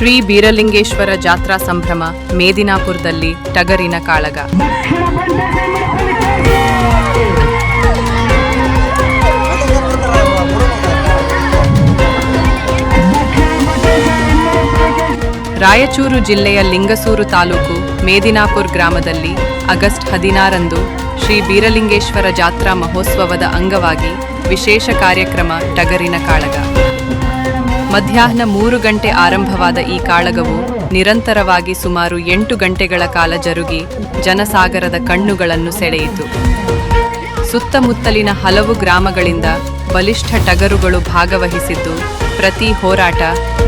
ಶ್ರೀ ಬೀರಲಿಂಗೇಶ್ವರ ಜಾತ್ರಾ ಸಂಭ್ರಮ ಮೇದಿನಾಪುರದಲ್ಲಿ ಟಗರಿನ ಕಾಳಗ. ರಾಯಚೂರು ಜಿಲ್ಲೆಯ ಲಿಂಗಸೂರು ತಾಲೂಕು ಮೇದಿನಾಪುರ್ ಗ್ರಾಮದಲ್ಲಿ ಆಗಸ್ಟ್ ಹದಿನಾರಂದು ಶ್ರೀ ಬೀರಲಿಂಗೇಶ್ವರ ಜಾತ್ರಾ ಮಹೋತ್ಸವದ ಅಂಗವಾಗಿ ವಿಶೇಷ ಕಾರ್ಯಕ್ರಮ ಟಗರಿನ ಕಾಳಗ. ಮಧ್ಯಾಹ್ನ ಮೂರು ಗಂಟೆ ಆರಂಭವಾದ ಈ ಕಾಳಗವು ನಿರಂತರವಾಗಿ ಸುಮಾರು ಎಂಟು ಗಂಟೆಗಳ ಕಾಲ ಜರುಗಿ ಜನಸಾಗರದ ಕಣ್ಣುಗಳನ್ನು ಸೆಳೆಯಿತು. ಸುತ್ತಮುತ್ತಲಿನ ಹಲವು ಗ್ರಾಮಗಳಿಂದ ಬಲಿಷ್ಠ ಟಗರುಗಳು ಭಾಗವಹಿಸಿದ್ದು, ಪ್ರತಿ ಹೋರಾಟ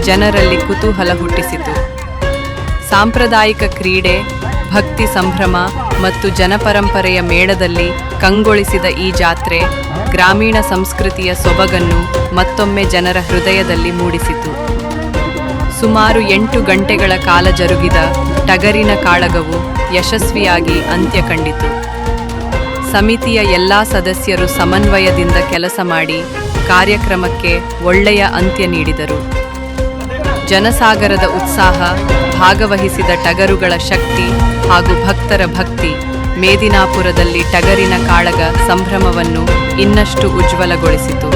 ಜನರಲ್ಲಿ ಕುತೂಹಲ ಹುಟ್ಟಿಸಿತು. ಸಾಂಪ್ರದಾಯಿಕ ಕ್ರೀಡೆ ಭಕ್ತಿ ಸಂಭ್ರಮ ಮತ್ತು ಜನಪರಂಪರೆಯ ಮೇಳದಲ್ಲಿ ಕಂಗೊಳಿಸಿದ ಈ ಜಾತ್ರೆ ಗ್ರಾಮೀಣ ಸಂಸ್ಕೃತಿಯ ಸೊಬಗನ್ನು ಮತ್ತೊಮ್ಮೆ ಜನರ ಹೃದಯದಲ್ಲಿ ಮೂಡಿಸಿತು. ಸುಮಾರು ಎಂಟು ಗಂಟೆಗಳ ಕಾಲ ಜರುಗಿದ ಟಗರಿನ ಕಾಳಗವು ಯಶಸ್ವಿಯಾಗಿ ಅಂತ್ಯ ಕಂಡಿತು. ಸಮಿತಿಯ ಎಲ್ಲಾ ಸದಸ್ಯರು ಸಮನ್ವಯದಿಂದ ಕೆಲಸ ಮಾಡಿ ಕಾರ್ಯಕ್ರಮಕ್ಕೆ ಒಳ್ಳೆಯ ಅಂತ್ಯ ನೀಡಿದರು. ಜನಸಾಗರದ ಉತ್ಸಾಹ ಭಾಗವಹಿಸಿದ ಟಗರುಗಳ ಶಕ್ತಿ ಹಾಗೂ ಭಕ್ತರ ಭಕ್ತಿ ಮೇದಿನಾಪುರದಲ್ಲಿ ಟಗರಿನ ಕಾಳಗ ಸಂಭ್ರಮವನ್ನು ಇನ್ನಷ್ಟು ಉಜ್ವಲಗೊಳಿಸಿತು.